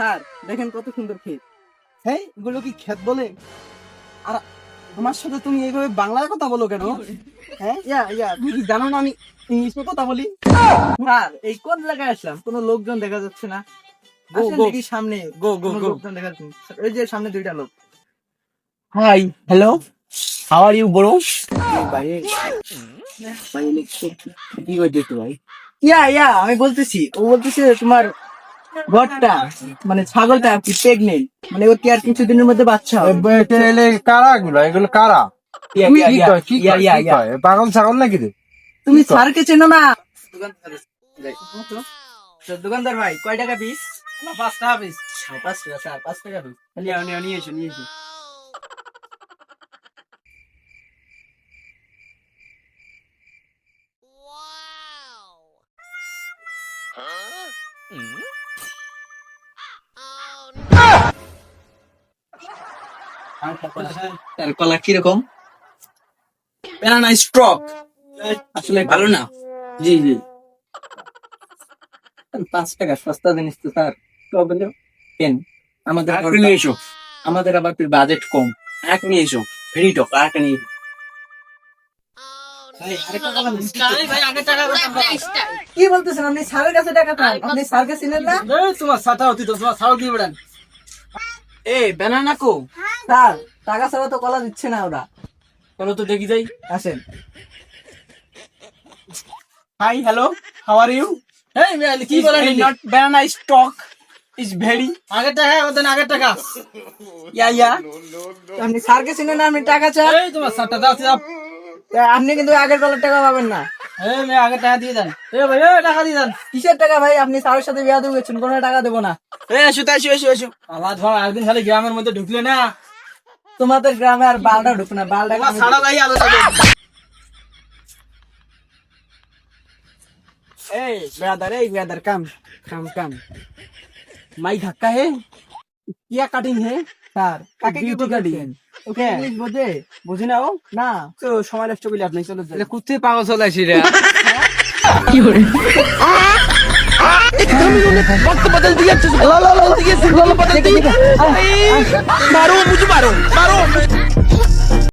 Sir দেখেন কত সুন্দর ক্ষেত। হ্যাঁ এগুলো কি ক্ষেত বলে? আর আমার সাথে তুমি এইভাবে বাংলায় কথা বলো কেন? হ্যাঁ? ইয়া ইয়া। তুমি কি জানো না আমি ইংলিশে কথা বলি? স্যার এই কোন জায়গায় আসলাম? কোনো লোকজন দেখা যাচ্ছে না। সামনে। কোনো লোকজন দেখা যাচ্ছে ওই যে সামনে দুইটা লোক। Hi hello how are you bro ভাই কি করছিস ভাই? ইয়া ইয়া আমি বলতেছি ও বলতেছে তোমার ঘরটা মানে ছাগলটা আর কি প্রেগনেন্ট মানে ওর কি আর কিছুদিনের মধ্যে বাচ্চা হবে? কারা গুলো এগুলো কারা? পাগল ছাগল নাকি রে? তুমি স্যারকে চেনো না? দোকানদার ভাই কয় টাকা পিস পাঁচ টাকা পিস পাঁচ টাকা স্যার পাঁচ টাকা পিস নিয়ে নিয়ে নিয়ে এসো নিয়ে এসো। তার কলা কীরকম? ব্যানানা স্ট্রক আসলে ভালো না। জি জি। পাঁচ টাকা সস্তা জিনিস তো স্যার। তবে পেন আমাদের নিয়ে এসো। আমাদের আবার বাজেট কম। এক নিয়ে এসো। ভেরি টক আর একটা নিয়ে কি বলতেছেন? আপনি স্যারের কাছে টাকা পান? আপনি স্যারকে চিনেন না? তোমার সাটা হতি তো তোমার সাও দিয়ে বেড়ান। এ ব্যানানা কো? স্যার টাকা ছাড়া তো কলা দিচ্ছে না ওরা। চলো তো দেখি যাই। আসেন। Hi hello how are you এই মেয়ে কি বলেন not banana stock is very আগের টাকা ওদের আগের টাকা। ইয়া ইয়া আপনি স্যারকে চিনেন না আপনি টাকা চান? এই তোমার সাতটা দাও দাও। আপনি কিন্তু আগের কলার টাকা পাবেন না। এই মেয়ে আগের টাকা দিয়ে দেন। এ ভাই এ টাকা দিয়ে দেন। কিসের টাকা ভাই? আপনি স্যারের সাথে বিয়া দিয়ে গেছেন কোনো টাকা দেবো না। এই এসো তাই এসো এসো এসো। আবার ধর একদিন খালি গ্রামের মধ্যে ঢুকলে না। তোমাদের গ্রামে আর বালটা ঢুক না বালটা এই এই কাম কাম কাম। মাই ধাক্কা হে। কিয়া কাটিং হে। স্যার কাকে কি কাটিং। ওকে। ইংলিশ বোঝে? বুঝি না ও না। তো সময় নষ্ট চলে যান কুত্তে পাগল চলে আসি রে। হ্যাঁ? কি করে वक्त बदल दिया बदल दिया मारो मुझे मारो मारो